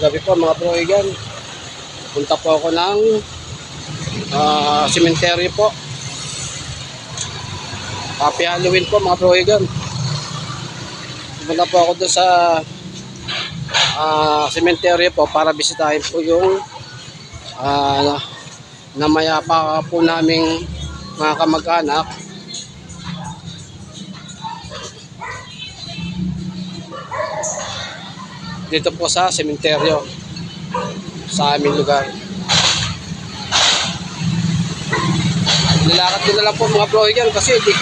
Magandang gabi po mga broigan. Punta po ako ng ah, cemetery po. Happy Halloween po mga broigan. Punta po ako doon sa ah, cemetery po para bisitahin po yung ah, namayapa po naming mga kamag-anak dito po sa sementeryo sa aming lugar. Nilakad ko na lang po mga broigan kasi di,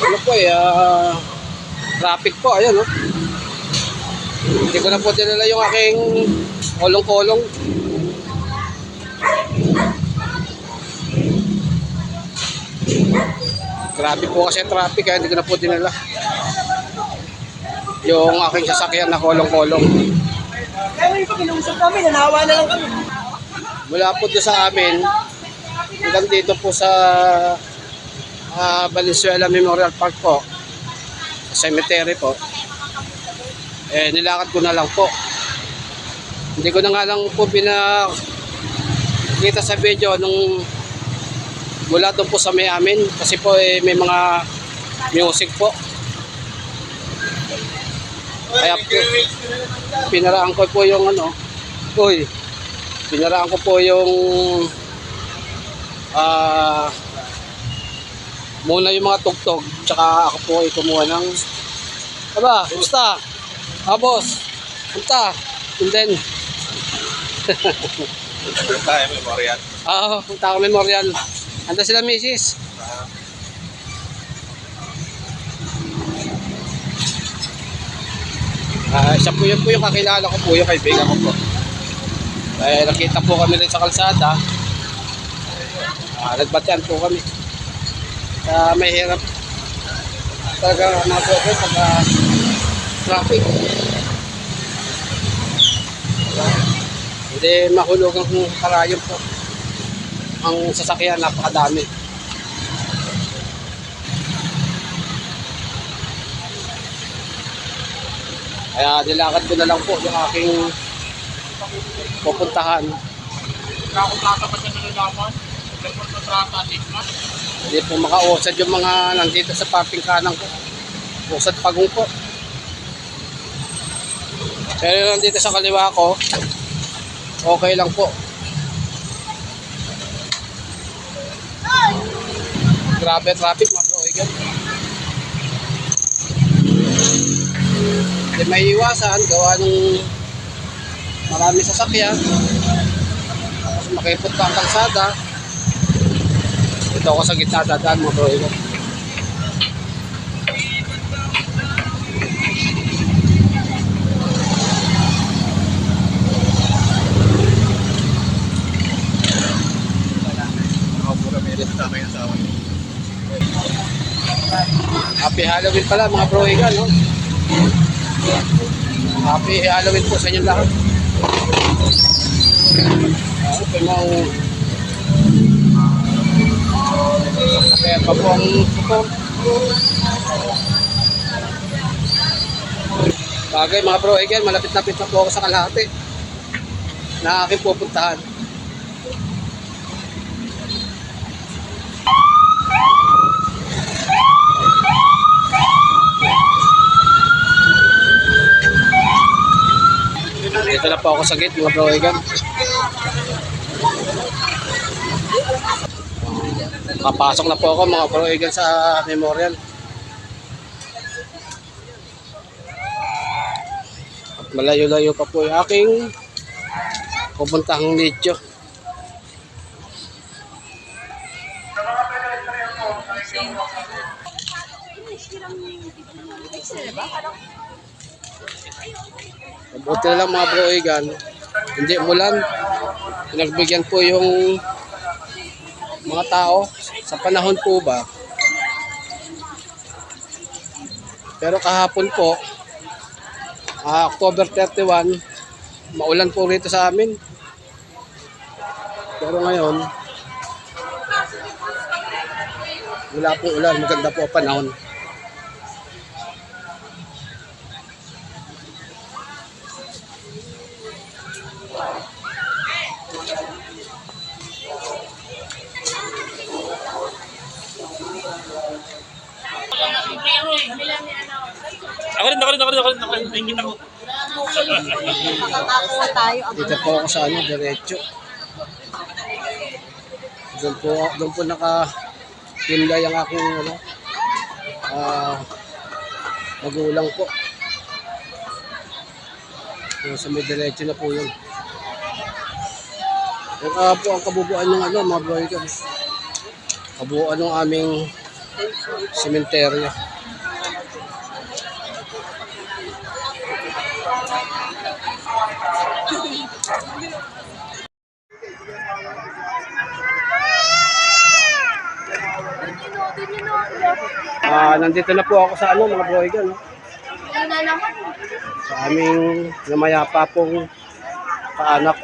ano po eh, ah, traffic po, ayan oh. Hindi ko na po dinala yung aking kolong-kolong. Grabe po kasi traffic kaya hindi ko na po dinala yung aking sasakyan na kolong-kolong. Kaya yung pag-inausap kami, nanawa na lang kami. Mula po doon sa amin, hanggang dito po sa ah, Valenzuela Memorial Park po, cemetery po, eh nilakad ko na lang po. Hindi ko na nga lang po pinakita sa video nung mula doon po sa may amin kasi po eh, may mga music po. Kaya po, pinaraan ko po yung ano, uy, pinaraan ko po yung ah muna yung mga tugtog tsaka ako po ay kumuha ng Aba, kumusta? Ah, boss. Punta. And then, tayo memorial. ah, punta ako memorial. Anda sila, misis. Ah, siya po yun po yung kakilala ko po, yung kaibigan ko po. Eh, nakita po kami rin sa kalsada. Ah, nagbatian po kami. Ah, may hirap talaga mga po pag ah, traffic. Hindi mahulog ang karayon po. Ang sasakyan napakadami. Kaya nilakad ko na lang po yung aking pupuntahan. Ako plata pa siya nalalaman. Hindi po makausad yung mga nandito sa parking kanang ko. Usad pagong po. Pero nandito sa kaliwa ko, okay lang po. Grabe traffic mga bro. Hindi may iwasan, gawa ng marami sasakyan. Tapos makipot pa ang kalsada. Ito ako sa gitna dadaan mga bro. Akin. Happy Halloween pala mga bro Igan, no? Happy Halloween po sa inyo lahat. Ako po mga kaya pa po ang puto. Bagay mga bro Igan, malapit-lapit na po ako sa kalahati na aking pupuntahan. Dito na po ako sa gate mga bro Igan. Papasok na po ako mga bro Igan sa memorial. At malayo-layo pa po yung aking pupuntahang nicho. Mabuti na lang mga bro Igan. Hindi mulan. Pinagbigyan po yung mga tao sa panahon po ba. Pero kahapon po, ah, October 31, maulan po rito sa amin. Pero ngayon, wala po ulan. Maganda po panahon. Dito po ako sa ano, diretso. Doon po, doon po naka tinlay ang aking ano, ah, magulang po. Yung sa may diretso na po yun. Yung ah, po ang kabubuan ng ano, mga ko. Kabuuan ng aming sementeryo. Ah, nandito na po ako sa ano, mga ko, no? Sa aming namayapa pong kaanak.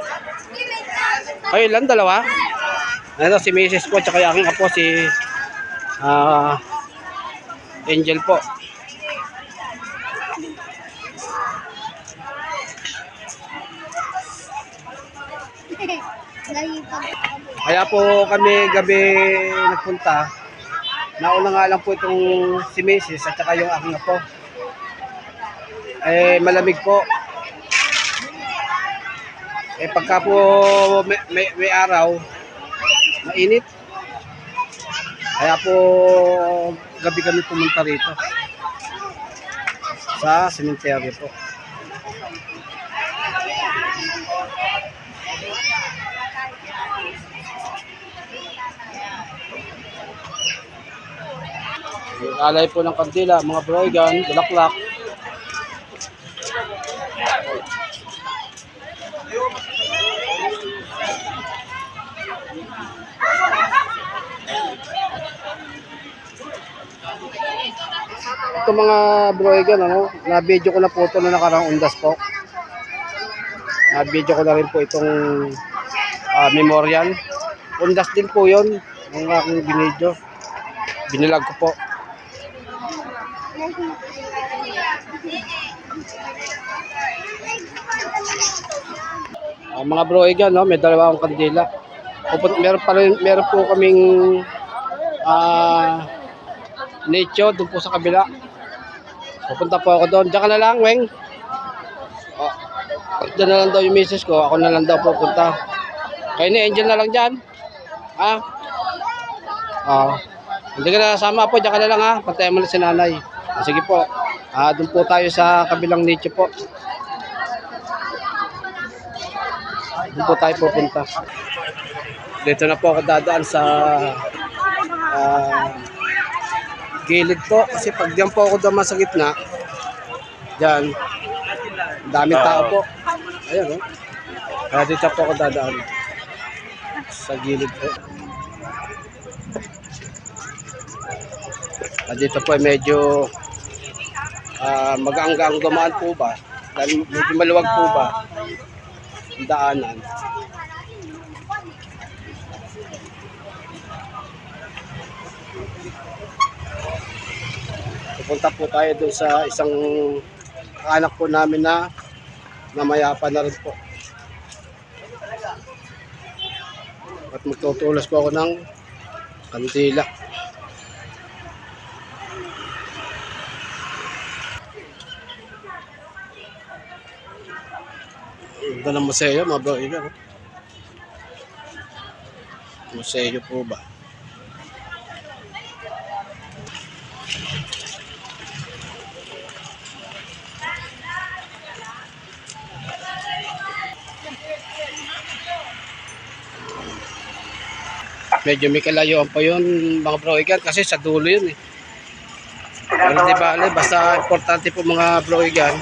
Kayo lang, dalawa? Ano, si Mrs. po, tsaka yung aking apo, si ah, Angel po. Kaya po kami gabi nagpunta. Nauna nga lang po itong si Mrs. at saka yung aking apo. Eh, malamig po. Eh, pagka po may, may, may araw, mainit. Kaya po gabi kami pumunta rito. Sa cemetery po. Yung alay po ng kandila, mga broigan, bulaklak. Ito mga broigan, ano, na-video ko na po ito na nakarang undas po. Na-video ko na rin po itong ah, memorial. Undas din po yon ang aking binidyo. Binilag ko po. Ah, mga broigan, no, may dalawa akong kandila. Pupun- meron pa rin, meron po kaming ah nicho doon po sa kabila. Pupunta po ako doon. Diyan ka na lang, Weng. Oh, diyan na lang daw yung misis ko. Ako na lang daw pupunta. Kayo ni Angel na lang dyan. Ha? Ah. Hindi ka na sama po. Diyan ka na lang ha. Pantayan mo na si nanay. Ah, sige po. Ah, doon po tayo sa kabilang nicho po. Doon po tayo pupunta. Dito na po ako dadaan sa ah, gilid po. Kasi pag diyan po ako dumaan sa gitna, diyan, daming tao po. Ayan oh. Kaya dito po ako dadaan. Sa gilid po. Ah, dito po ay medyo ah, magaanggang dumaan po ba? Dahil medyo maluwag po ba? Ang daanan. Pupunta po tayo doon sa isang anak po namin na namayapa na rin po. At magtutulas po ako ng kandila. Ganda ng museo, mga bro. Iba, no? Museo po ba? Medyo may kalayuan pa yun, mga broigan, kasi sa dulo yun eh. Pero di bale, basta importante po mga broigan,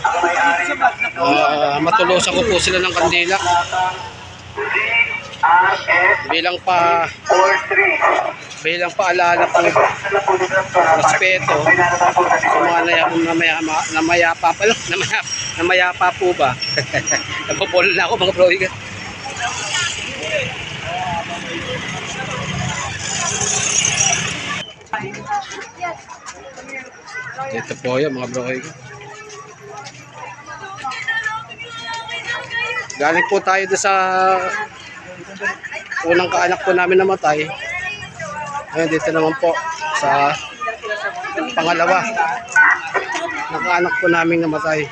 uh, matulusan ko po sila ng kandila. Bilang pa bilang paalala po respeto sa mga naya, namayama, namayapa pa namayapa, namayapa po ba? Napapolo na ako mga broigan. Dito po yan mga broy ko. Galing po tayo doon sa unang kaanak po namin namatay. Ngayon dito naman po sa pangalawa nakaanak po namin namatay.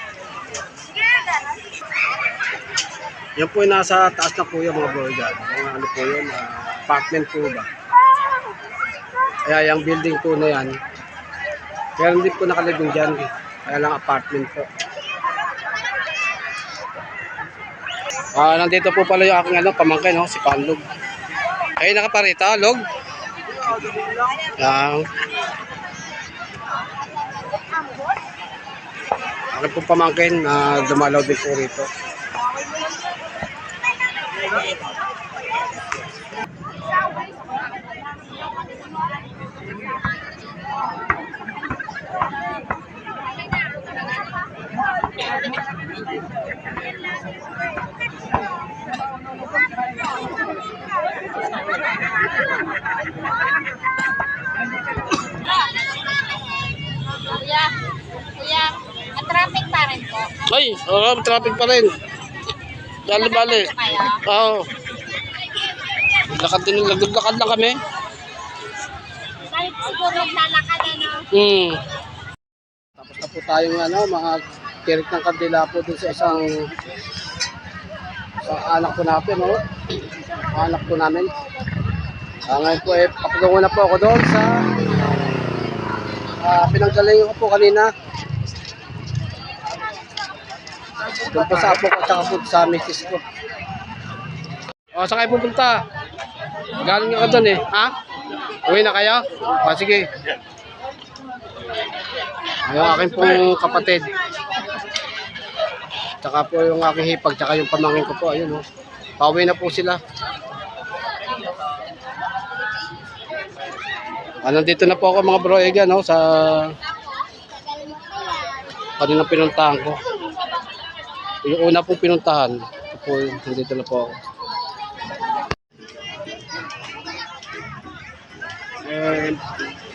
Yan po yung nasa taas na po yung mga bro dyan. Ano po yun, ah, apartment po ba? Kaya yung building po na yan, kaya hindi po nakalibing dyan. Kaya lang apartment po. Ah, nandito po pala yung aking ano, pamangkin, no? si Panlog. Ay, nakaparita, Log? Yan. Akin po pamangkin na dumalaw din po rito. Kuya, kuya, traffic pa rin po. Ay, oh, traffic pa rin. Dali bali. Oo. Lakad din, lakad lang kami. kahit siguro naglalakad ano. Hmm. Tapos na po tayong ano, mga kirik ng kandila po dun sa isang sa anak po natin, no? Anak po namin. Ah, ngayon po eh, papatungo na po ako doon sa ah, pinanggaling ko po kanina. Doon po sa apo ko at saka po sa misis ko. O, saan kayo pupunta? Galing ka doon eh. Ha? Uwi na kayo? O, sige. Yung aking pong kapatid. Tsaka po yung aking hipag, tsaka yung pamangkin ko po. Ayun, oh. Pauwi na po sila. Ah, nandito na po ako mga bro, Egan, no, sa kanina pinuntahan ko. Yung una pong pinuntahan, ito po, nandito na po ako. And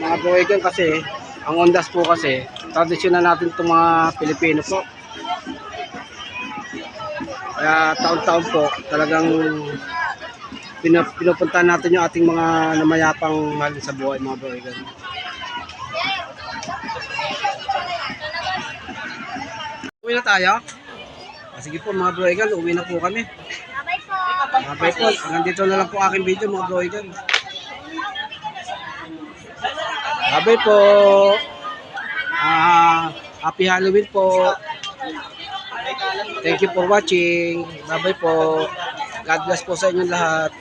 mga Boegan kasi, ang ondas po kasi, tradisyon na natin itong mga Pilipino po. Kaya taon-taon po, talagang pinu- pinupunta natin yung ating mga namayapang mahal sa buhay mga Boegan. Uwi na tayo? Ah, sige po mga Boegan, uwi na po kami. Bye po. Okay po, hanggang dito na lang po aking video mga Boegan. Abay po. Ah, happy Halloween po. Thank you for watching. Bye-bye po. God bless po sa inyong lahat.